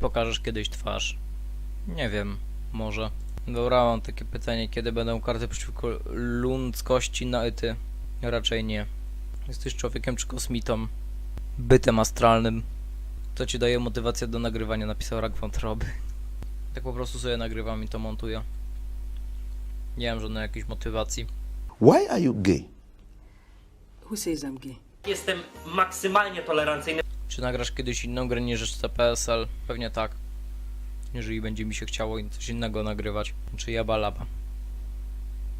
pokażesz kiedyś twarz? Nie wiem, może. Dobra, mam takie pytanie, kiedy będą karty przeciwko ludzkości na ety? Raczej nie. Jesteś człowiekiem czy kosmitą? Bytem astralnym. Co ci daje motywację do nagrywania? Napisał rak wątroby. Tak po prostu sobie nagrywam i to montuję. Nie mam żadnej jakiejś motywacji. Why are you gay? Who says I'm gay? Jestem maksymalnie tolerancyjny Czy nagrasz kiedyś inną grę niż CPSL? Pewnie tak. Jeżeli będzie mi się chciało coś innego nagrywać. Czy jaba laba?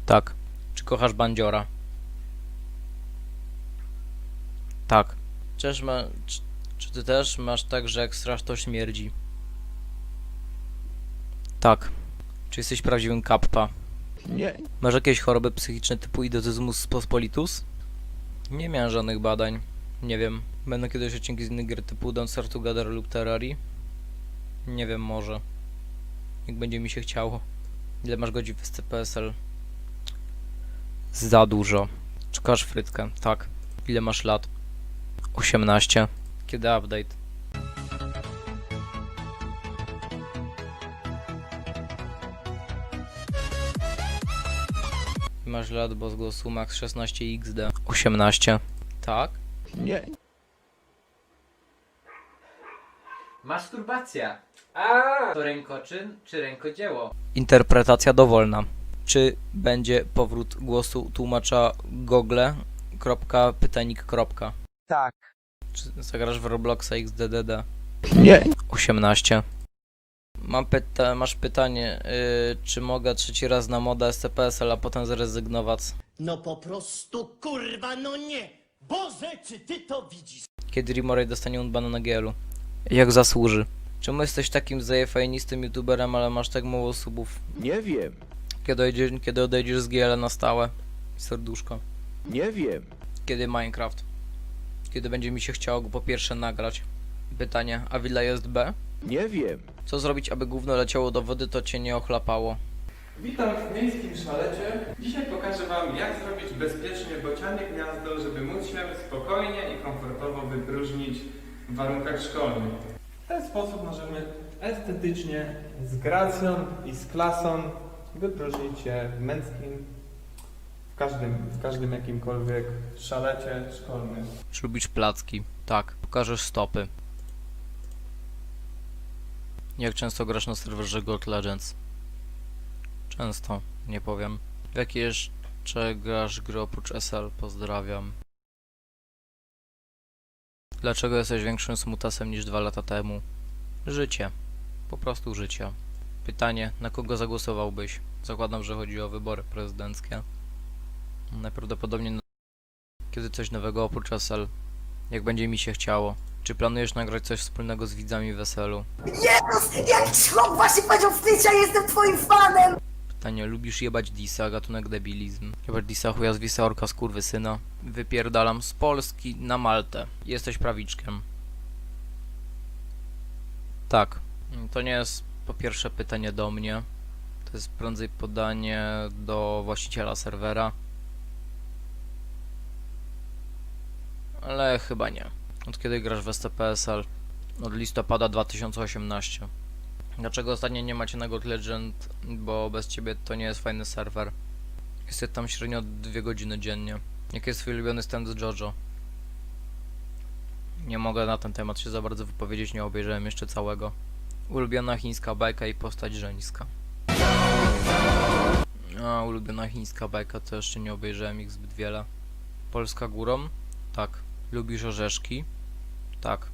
Tak. Czy kochasz bandziora? Tak. Czyż ma, czy, czy ty też masz tak, że jak strasz to śmierdzi? Tak. Czy jesteś prawdziwym kappa? Nie. Masz jakieś choroby psychiczne typu idiotyzmus pospolitus? Nie miałem żadnych badań. Nie wiem. Będą kiedyś odcinki z innych gier typu Don't Start Together lub Terrarii? Nie wiem, może. Jak będzie mi się chciało. Ile masz godzin w SCPSL? Za dużo. Czekasz frytkę? Tak. Ile masz lat? 18. Kiedy update? Masz lat, bo z głosu max 16 XD. 18. Tak? Nie. Masturbacja. A, to rękoczyn czy rękodzieło? Interpretacja dowolna. Czy będzie powrót głosu tłumacza Google? Kropka, pytajnik, kropka. Tak. Czy zagrasz w Robloxa XDDD? Nie. 18. Mam pyta masz pytanie, yy, czy mogę trzeci raz na moda SCPSL, a potem zrezygnować? No po prostu kurwa, no nie! Boże, czy ty to widzisz? Kiedy Rimoray dostanie unbana na gielu? Jak zasłuży? Czemu jesteś takim zajefajnistym youtuberem, ale masz tak mało subów? Nie wiem. Kiedy, odejdzie, kiedy odejdziesz z GL na stałe? Serduszko. Nie wiem. Kiedy Minecraft? Kiedy będzie mi się chciało go po pierwsze nagrać? Pytanie, a Villa jest B? Nie wiem. Co zrobić, aby gówno leciało do wody, to cię nie ochlapało? Witam w miejskim szalecie. Dzisiaj pokażę Wam, jak zrobić bezpiecznie bocianie gniazdo, żeby móc się spokojnie i komfortowo wypróżnić w warunkach szkolnych. W ten sposób możemy estetycznie, z gracją i z klasą wypróżnić się w męskim, w każdym, w każdym jakimkolwiek szalecie szkolnym. Czy lubisz placki? Tak. Pokażesz stopy. Jak często grasz na serwerze Gold Legends? Często, nie powiem. W jakie jeszcze grasz gry oprócz SL? Pozdrawiam. Dlaczego jesteś większym smutasem niż dwa lata temu? Życie. Po prostu życie. Pytanie, na kogo zagłosowałbyś? Zakładam, że chodzi o wybory prezydenckie. Najprawdopodobniej na... Kiedy coś nowego oprócz SL? Jak będzie mi się chciało. Czy planujesz nagrać coś wspólnego z widzami weselu? Jezus, jakiś chłop właśnie powiedział w stycie, jestem twoim fanem! Pytanie, lubisz jebać disa, gatunek debilizm? Jebać disa, chuja zwisa, orka syna. Wypierdalam z Polski na Maltę. Jesteś prawiczkiem. Tak. To nie jest po pierwsze pytanie do mnie. To jest prędzej podanie do właściciela serwera. Ale chyba nie. Od kiedy grasz w STPSL? Od listopada 2018. Dlaczego ostatnio nie macie na God Legend? Bo bez ciebie to nie jest fajny serwer. Jest tam średnio 2 godziny dziennie. Jaki jest twój ulubiony stand z JoJo? Nie mogę na ten temat się za bardzo wypowiedzieć, nie obejrzałem jeszcze całego. Ulubiona chińska bajka i postać żeńska. A, ulubiona chińska bajka to jeszcze nie obejrzałem ich zbyt wiele. Polska górą? Tak. Lubisz orzeszki? Tak.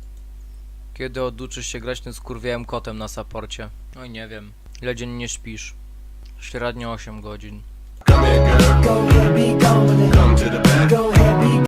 Kiedy oduczysz się grać tym skurwiałym kotem na saporcie? Oj, nie wiem. Ile dziennie śpisz? Średnio 8 godzin.